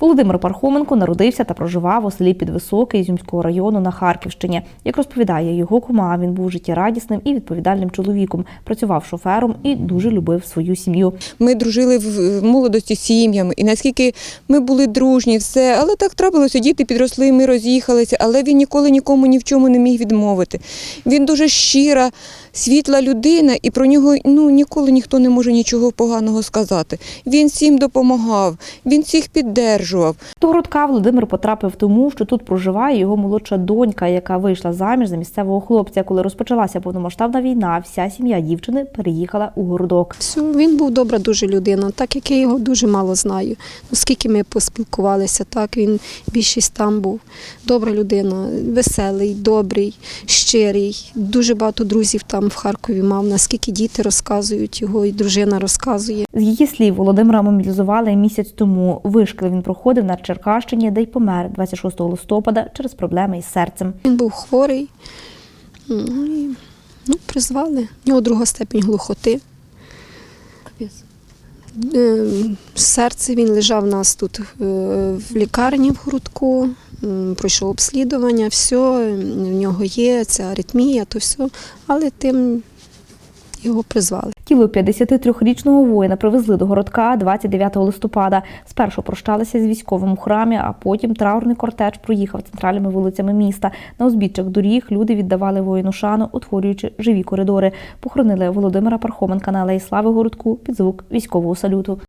Володимир Пархоменко народився та проживав у селі Підвисоке Ізюмського району на Харківщині. Як розповідає його кума, він був життєрадісним і відповідальним чоловіком, працював шофером і дуже любив свою сім'ю. Ми дружили в молодості з сім'ями, і наскільки ми були дружні, все. Але так трапилося, діти підросли, ми роз'їхалися, але він ніколи нікому ні в чому не міг відмовити. Він дуже щира, світла людина, і про нього ну, ніколи ніхто не може нічого поганого сказати. Він всім допомагав, він всіх піддержував. До городка Володимир потрапив тому, що тут проживає його молодша донька, яка вийшла заміж за місцевого хлопця. Коли розпочалася повномасштабна війна, вся сім'я дівчини переїхала у городок. Все, він був добра дуже людина, так як я його дуже мало знаю. Ну, скільки ми поспілкувалися, так він більшість там був. Добра людина, веселий, добрий, щирий. Дуже багато друзів там в Харкові мав, наскільки діти розказують його, і дружина розказує. З її слів, Володимира мобілізували місяць тому. Вишкіл він проходив на Черкащині, де й помер 26 листопада через проблеми із серцем. Він був хворий. Ну, і, ну, призвали. У нього друга степень глухоти. Е, Серце він лежав у нас тут е, в лікарні в грудку, пройшов обслідування, все, в нього є ця аритмія, то все, але тим його призвали. Тіло 53-річного воїна привезли до городка 29 листопада. Спершу прощалися з військовим у храмі, а потім траурний кортеж проїхав центральними вулицями міста. На узбіччях доріг люди віддавали воїну шану, утворюючи живі коридори. Похоронили Володимира Пархоменка на Алеї Слави городку під звук військового салюту.